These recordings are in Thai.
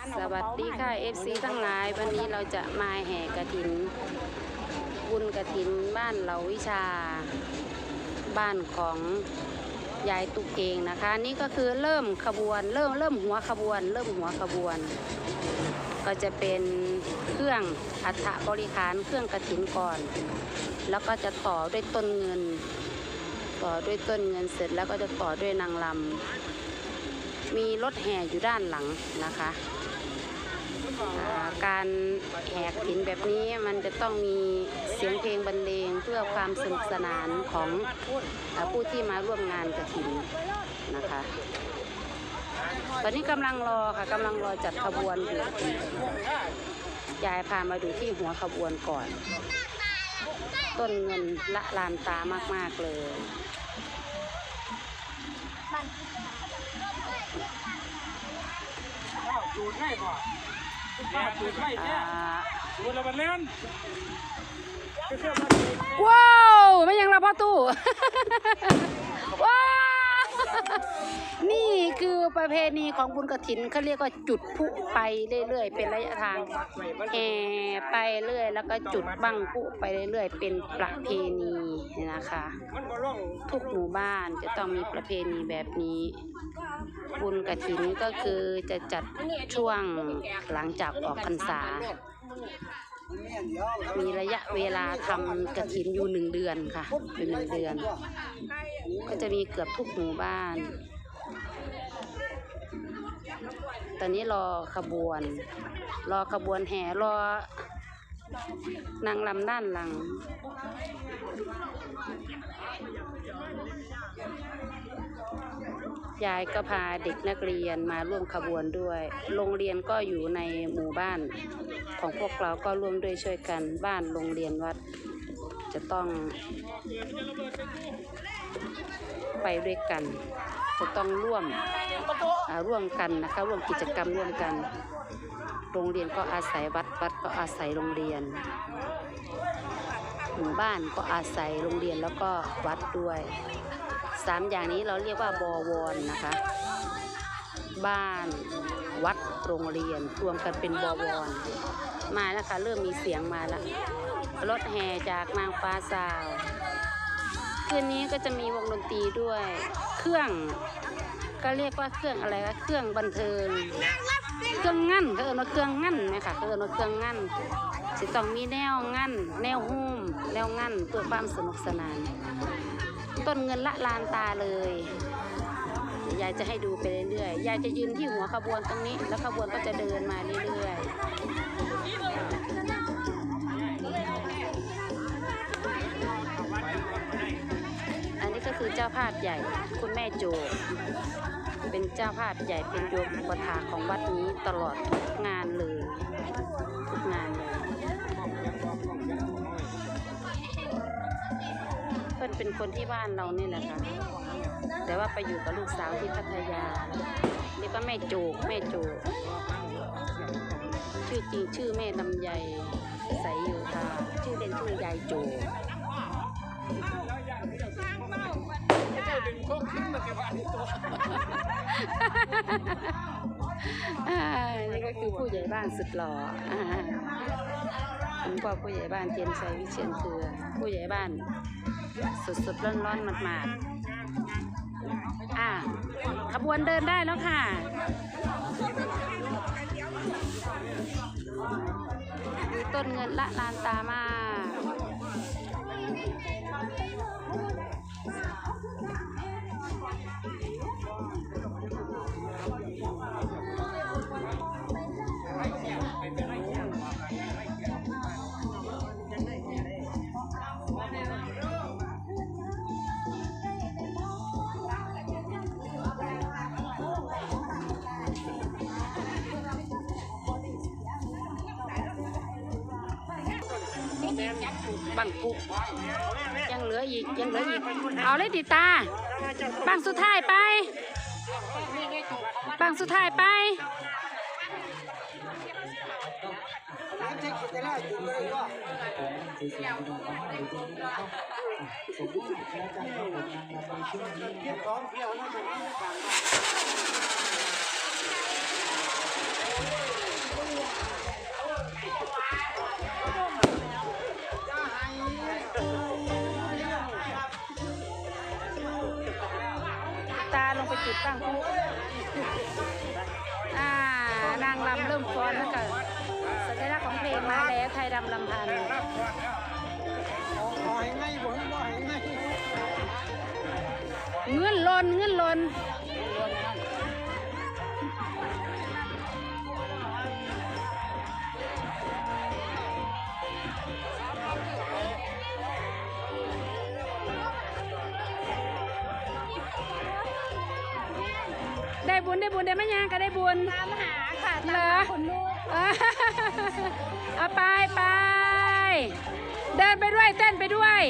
สวัสดีค่ะ FC ทั้งหลายวันนี้เราจะมาแห่กระถิน บุญกระถินบ้านเหล่าวิชาบ้านของยายตุกเองนะคะ นี่ก็คือเริ่มขบวน เริ่มเริ่มหัวขบวน เริ่มหัวขบวน ก็จะเป็นเครื่องอัฐบริคารเครื่องกระถินก่อน แล้วก็จะต่อด้วยต้นเงิน ต่อด้วยต้นเงินเสร็จแล้วก็จะต่อด้วยนางลำมีรถแห่อยู่ด้านหลังนะคะ การแหกฐินแบบนี้มันจะต้องมีเสียงเพลงบรรเลงเพื่อความสนุกสนานของผู้ที่มาร่วมงานกฐินนะคะ ตอนนี้กำลังรอค่ะกำลังรอจัดขบวนอยู่ยายพามาดูที่หัวขบวนก่อน ต้นเงินละลานตามาก ๆ เลยจูดไม่บ่ ป้าจูดไม่อ่เนี่ยาจูดแล้วมันเล่นก็เชื่อมันว้าวไม่ยังละพ่อตู้ว้าว คือประเพณีของบุญกระถินเขาเรียกว่าจุดพลุไปเรื่อยๆ เป็นระยะทางแห่ไปเรื่อย แล้วก็จุดบังพลุไปเรื่อยๆ เป็นประเพณีนะคะ ทุกหมู่บ้านจะต้องมีประเพณีแบบนี้ บุญกระถินก็คือจะจัดช่วงหลังจากออกพรรษา มีระยะเวลาทำกระถินอยู่หนึ่งเดือนค่ะอยู่หนึ่งเดือน ก็จะมีเกือบทุกหมู่บ้าน ตอนนี้รอขบวน รอขบวนแห่รอนางลำด้านหลัง ยายก็พาเด็กนักเรียนมาร่วมขบวนด้วย โรงเรียนก็อยู่ในหมู่บ้านของพวกเราก็ร่วมด้วยช่วยกันบ้านโรงเรียนวัด จะต้องไปด้วยกัน จะต้องร่วมร่วมกันนะคะร่วมกิจกรรมร่วมกัน โรงเรียนก็อาศัยวัดวัดก็อาศัยโรงเรียนหมู่บ้านก็อาศัยโรงเรียนแล้วก็วัดด้วยสามอย่างนี้เราเรียกว่าบวรนะคะ บ้านวัดโรงเรียนรวมกันเป็นบวรมาแล้วค่ะเริ่มมีเสียงมาแล้วรถแห่จากนางฟ้าสาว คืนนี้ก็จะมีวงดนตรีด้วย เครื่องก็เรียกว่าเครื่องอะไรคะเครื่องบันเทิง เครื่องงั้นเขาเอิ้นว่าเครื่องงั้นไหมคะเขาเอิ้นว่าเครื่องงั้นสิต้องมีแนวงั้นแนวหุ้มแนวงั้นเพื่อความสนุกสนาน ต้นเงินละลานตาเลยยายจะให้ดูไปเรื่อยๆยายจะยืนที่หัวขบวนตรงนี้ แล้วขบวนก็จะเดินมาเรื่อยๆ จ้าภาพใหญ่ คุณแม่โจ เป็นเจ้าภาพใหญ่เป็นโยมอุปถาของวัดนี้ตลอดทุกงานเลยทุกงานเลยเพื่อนเป็นคนที่บ้านเรานี่แหละค่ะแต่ว่าไปอยู่กับลูกสาวที่พัทยาเรียกว่าแม่โจกแม่โจกชื่อจริงชื่อแม่ลำไยใสโยธาชื่อเล่นชื่อยายโจก ดึงโคกขึ้นมาเก็บอันนี้ตัวอ่านี่ก็คือผู้ใหญ่บ้านสุดหล่ออ่าคุณพ่อผู้ใหญ่บ้านเทียนชัยวิเชียนเครือ ผู้ใหญ่บ้านสุดๆร้อนๆหมาดๆอ่าขบวนเดินได้แล้วค่ะต้นเงินละลานตามาก บังปุยังเหลืออีกยังเหลืออีก เอาเลยดิตา บังสุดท้ายไป บังสุดท้ายไปสองเจะมีางคุอ่านางรำเริ่มฟ้อนแล้วก็สัญลักษณ์ของเพลงมาแล้วไทยรำลำพันธ์ขอให้ไงผมขอให้ไงเงื่อนลนเงื่อนลน ได้บุญได้บุญได้ไหมยังก็ได้บุญตามหาค่ะเหรอคนลูกเอาไปไปเดินไปด้วยเต้นไปด้วย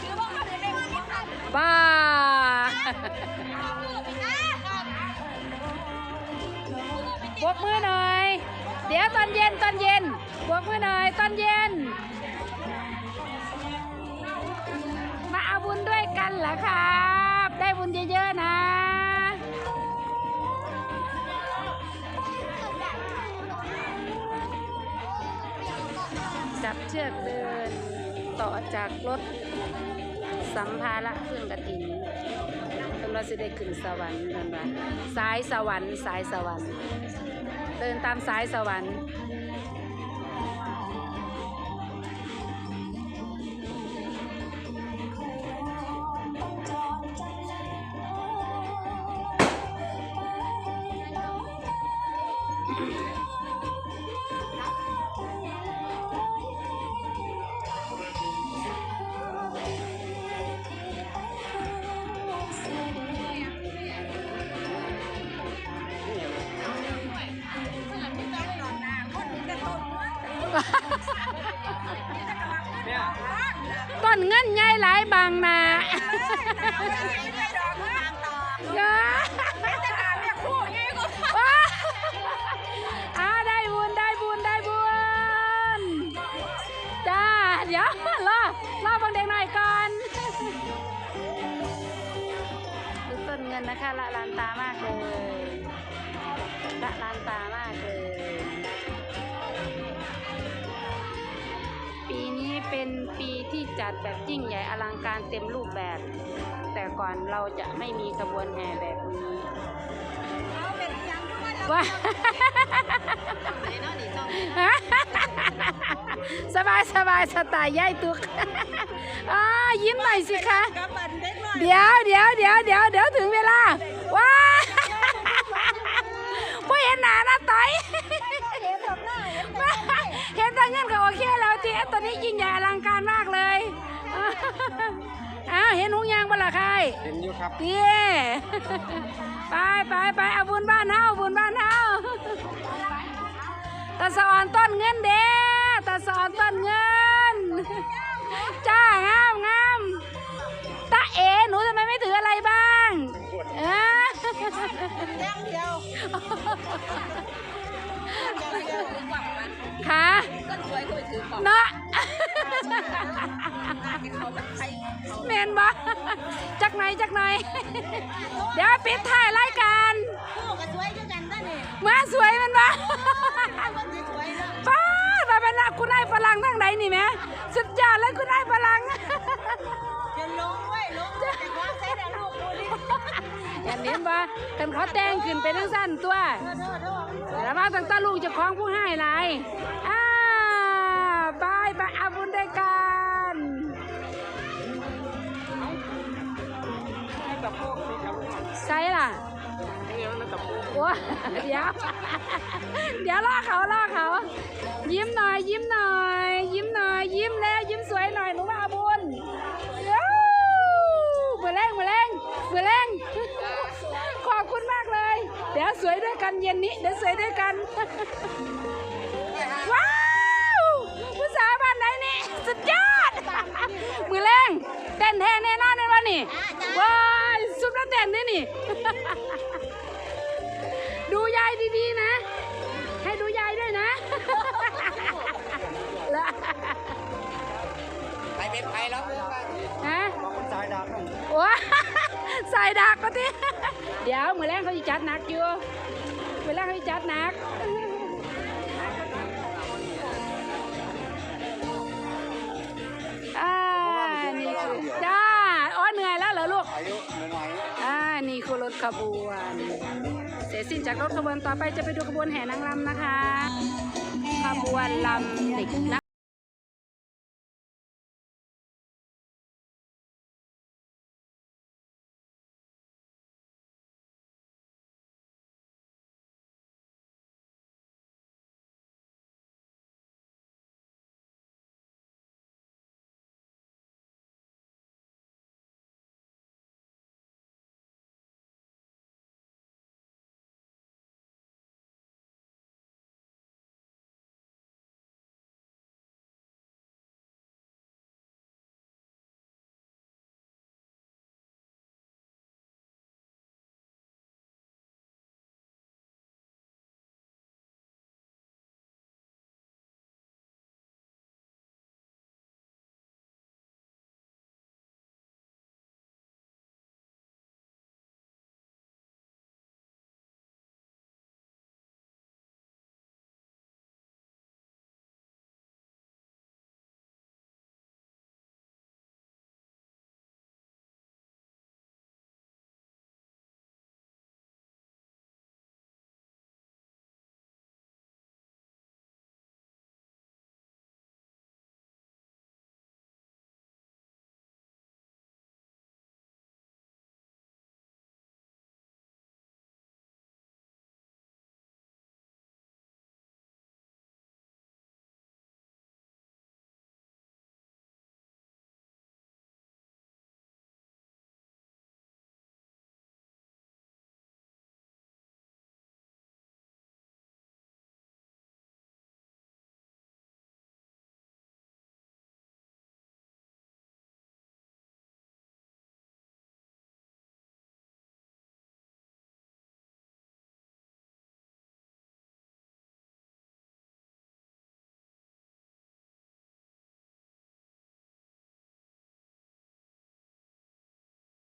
คือว่าเขาเป็นคนที่ขับบ้าบวกมือหน่อย เดี๋ยวตอนเย็นตอนเย็นบวกมือหน่อยตอนเย็น มาเอาบุญด้วยกันเหรอครับ ได้บุญเยอะๆนะ จับเชือกเดินต่อจากรถสัมภาระเครื่องกระถินจนเราสิได้ขึ้นสวรรค์นั่นว่าสายสวรรค์สายสวรรค์ เดินตามสายสวรรค์ ต้นเงินใหญ่หลายบางนาเยอะอาได้บุญได้บุญได้บุญจ้าเดี๋ยวรอรอบางเด็กหน่อยก่อนต้นเงินนะคะละลานตามากเลยละลานตามากเลย จัดแบบยิ่งใหญ่อลังการเต็มรูปแบบ แต่ก่อนเราจะไม่มีขบวนแห่แบบนี้ว่าสบายสบายสไตล์ย่ายตุกอ่ายิ้มหน่อยสิคะ เดี๋ยวเดี๋ยวเดี๋ยวเดี๋ยวเดี๋ยวถึงเวลา ว้าผู้เห็นหนาหน้าต่อยเห็นแต่เงินก็โอเคแล้วทีตอนนี้ยิ่งใหญ่อลังการ เลยอ้าวเห็นหงยางบ่ล่ะใครเห็นอยู่ครับเตี้ยไปไปไปเอาบุญบ้านเฮาบุญบ้านเฮาตาสอนต้นเงินเด้ตาสอนต้นเงิน จ้างามงามตาเอ๋หนูทำไมไม่ถืออะไรบ้างเอ้อย่างเดียวขาก็สวยก็ไปถือของเนาะ เขาแบบใครเมนบ่จักหน่อยจักหน่อยเดี๋ยวปิดท้ายรายการคู่ก็สวยด้วยกันได้เนี่ยมาสวยแมันบ่คนที่สวยเนาะป้ามาเป็นนักคุณนายฝรั่งทั้งไหนนี่แหม่สุดยอดเลยคุณนายฝรั่งจะลงไว้ลงแต่ความใส่แต่ลูกดูดิอย่างนี้บ่กันเขาแต่งขึ้นเป็นทั้งสั้นตัวโทษโทษโทษแล้วมาตั้งแตาลูกเจะคล้าของผู้ให้หลายอ่า โอ้เดี๋ยว เดี๋ยวล่อเขาล่อเขา ยิ้มหน่อย ยิ้มหน่อย ยิ้มหน่อย ยิ้มแล้ว ยิ้มสวยหน่อยหนูมาอาบุญเย้เบื่อแรงเบื่อแรงเบื่อแรงขอบคุณมากเลย เดี๋ยวสวยด้วยกันเย็นนี้ เดี๋ยวสวยด้วยกัน ว้าวผู้สาวบ้านไหนนี่ สุดยอดมือแรงเต้นแทนแน่นอนเลยวันนี้ ดูยายดีๆนะ ให้ดูยายด้วยนะแล้วไปเป็นไทยแล้วฮะบอกคนสายดาบโอ้ใส่ดักก็ทีเดี๋ยวมือแรงเขาจะจัดหนักอยู่มือแรงเขาจะจัดหนักอ่านี่คือจ้าอ๋อเหนื่อยแล้วเหรอลูกอายุหน่อยอ่านี่คือรถขบวน เสร็จสิ้นจากรถขบวนต่อไปจะไปดูขบวนแห่นางรำนะคะ ขบวนลำเด็กน